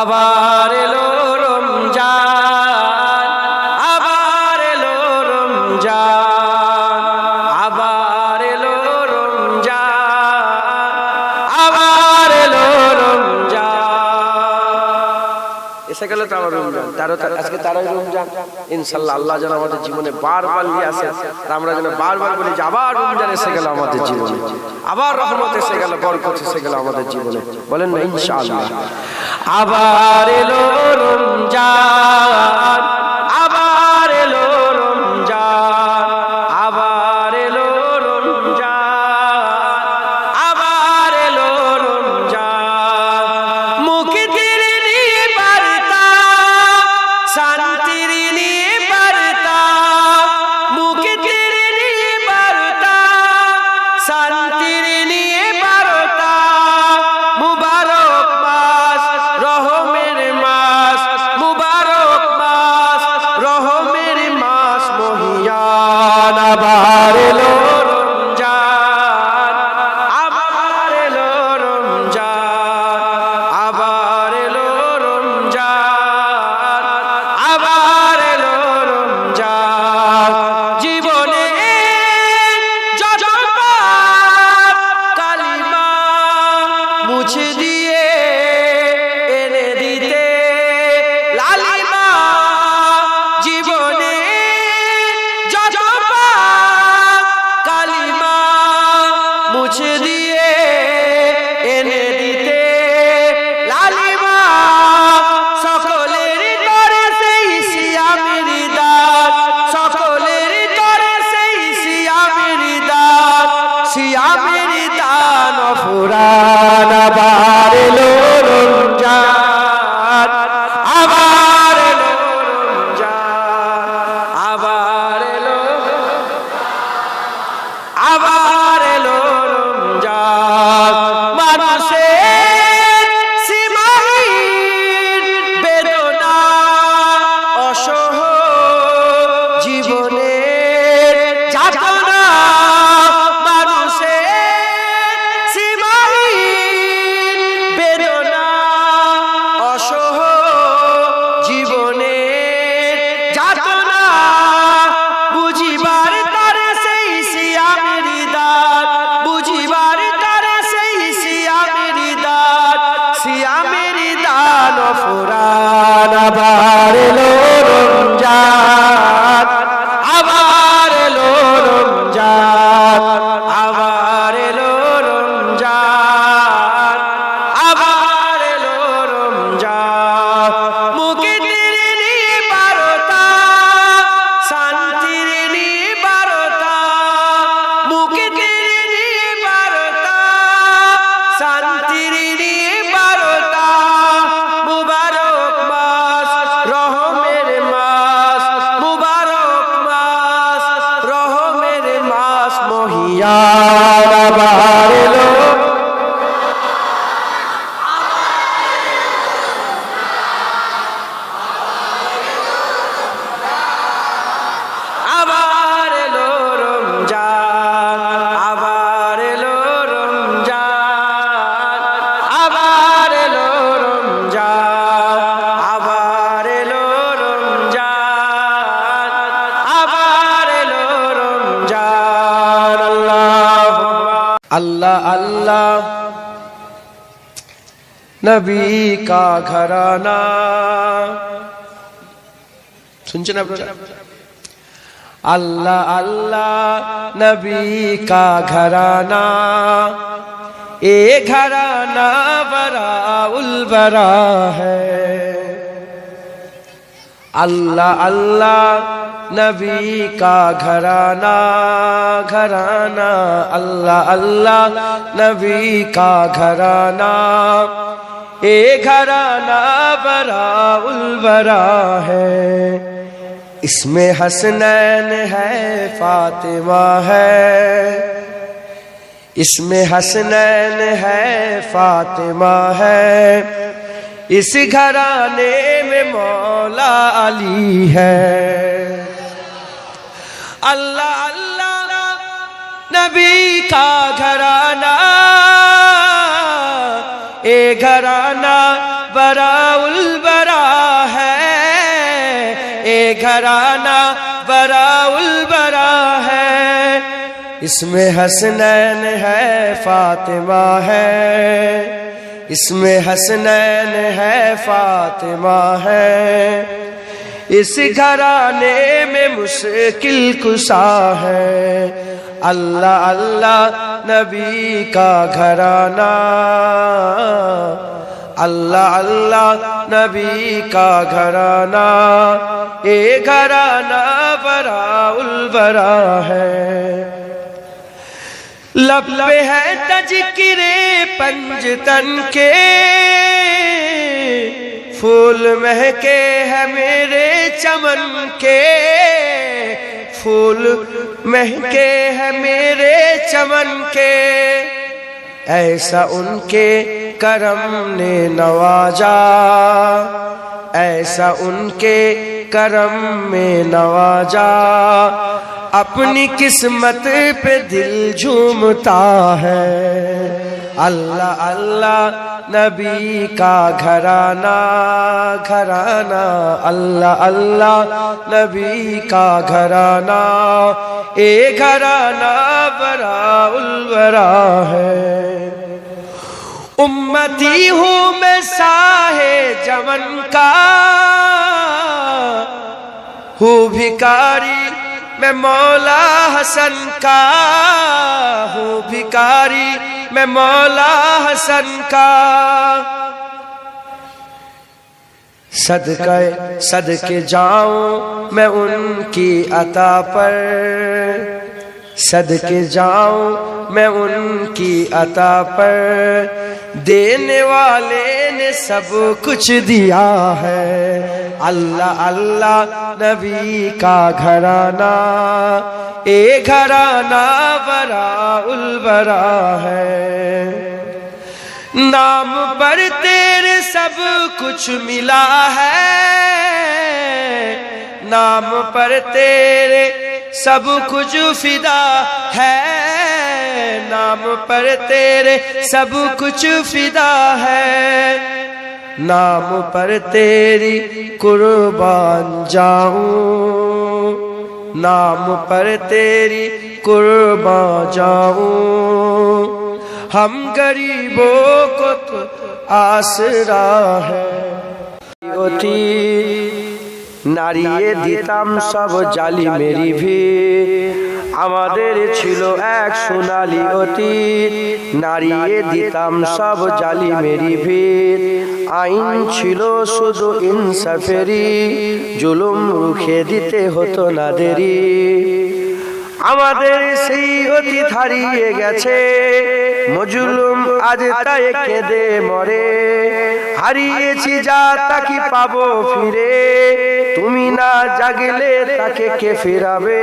আবার এলো রমজান, আবার এলো রমজান, আবার এলো রমজান, আবার এলো রমজান। এসে গেল তো আমার রমজান তারও আজকে তারাই রমজান। ইনশাল্লাহ আল্লাহ যেন আমাদের জীবনে বারবার নিয়ে আসে আমরা যেন বারবার বলি যে আবার রমজান এসে গেল আমাদের জীবনে। আবার রহমত এসে গেল, বরকত এসে গেল আমাদের জীবনে। বলেন না, ইনশাআল্লাহ। আবার এলো রমজান। Ah. মহিয়ান اللہ اللہ اللہ نبی کا گھرانہ سنچنا بچہ اللہ اللہ نبی کا گھرانہ، اے گھرانہ برا البرا ہے۔ اللہ اللہ نبی کا گھرانہ گھرانہ، اللہ اللہ، نبی کا گھرانہ۔ اے گھرانہ برا البرا ہے۔ اس میں حسنین ہے، فاطمہ ہے۔ اس میں حسنین ہے، فاطمہ ہے۔ اس گھرانے میں مولا علی ہے۔ اللہ اللہ نبی کا گھرانہ، اے گھرانہ برا البرا ہے، اے گھرانہ برا البرا ہے۔ اس میں حسنین ہے، فاطمہ ہے۔ اس میں حسنین ہے، فاطمہ ہے۔ اس گھرانے میں مشکل کسا ہے۔ اللہ اللہ، نبی کا گھرانہ۔ اللہ اللہ، نبی کا گھرانہ۔ یہ گھرانہ برا البرا ہے۔ لب ہے تجکرے پنجتن کے۔ پھول مہکے ہے میرے چمن کے۔ پھول مہکے ہے میرے چمن کے۔ ایسا ان کے کرم نے نوازا۔ ایسا ان کے کرم میں نوازا۔ اپنی قسمت پہ دل جھومتا ہے۔ اللہ اللہ نبی کا گھرانہ گھرانہ، اللہ اللہ نبی کا گھرانہ، اے گھرانہ برا الورا ہے۔ امتی ہوں میں ساہ جمن کا، ہوں بھکاری میں مولا حسن کا ہوں بھکاری، میں مولا حسن کا۔ صدقے صدقے جاؤں میں ان کی عطا پر۔ صدقے جاؤں میں ان کی عطا پر۔ دینے والے نے سب کچھ دیا ہے۔ اللہ اللہ نبی کا گھرانہ، اے گھرانہ برا البرا ہے۔ نام پر تیرے سب کچھ ملا ہے۔ نام پر تیرے سب کچھ فدا ہے۔ नाम पर तेरे सब कुछ फिदा है नाम पर तेरी कुर्बान जाऊं नाम पर तेरी कुर्बान जाऊं हम गरीबों को तो आसरा है অতি নারিয়ে দিতাম সব জালি মেরি ভিড় আমাদের ছিল এক সোনালি অতীত। নারিয়ে দিতাম সব জালি মেরি ভিড় আইন ছিল শুধু ইনসাফেরি জুলুম রুখে দিতে হতো না দেরি। আমাদের সেই অতি হারিয়ে গেছে, মজুলুম আজ তাই কেঁদে মরে। হারিয়েছি যা তাকে পাবো ফিরে, তুমি না জাগলে তাকে কে ফিরাবে?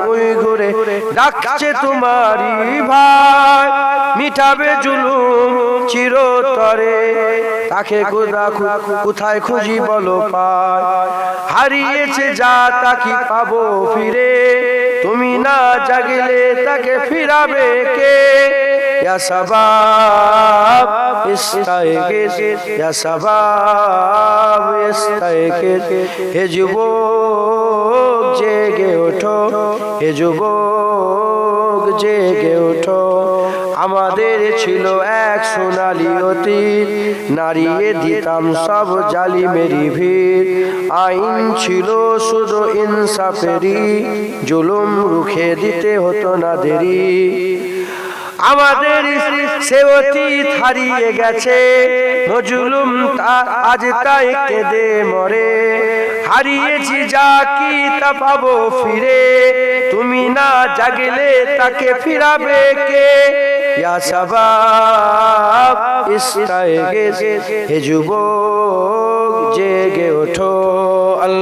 উইঘুরে ডাকছে তোমারি ভাই, মিটাবে জুলুম চিরতরে। তাকে কোথা কোথায় খুঁজি বলো পায় হারিয়েছে যা তাকে পাবো ফিরে। তুমি না জাগিলে তাকে ফিরাবে কে? সবাব ইস্তাইগিস হে যুবক জেগে ওঠো, হে যুবক, জেগে ওঠো। আমাদের ছিল এক সোনালি অতীত নারিয়ে দিতাম সব জালি মেরি ভিড়। আইন ছিল শুধু ইনসাফেরি জুলুম রুখে দিতে হতো না দেরি। আমাদের সে হারিয়ে গেছে। মজুলুম তা আজ তাই কেঁদে মরে। হারিয়েছি যা কি তা পাবো ফিরে। তুমি না জাগলে তাকে ফিরাবে কে? ইয়া হে জেগে ওঠো।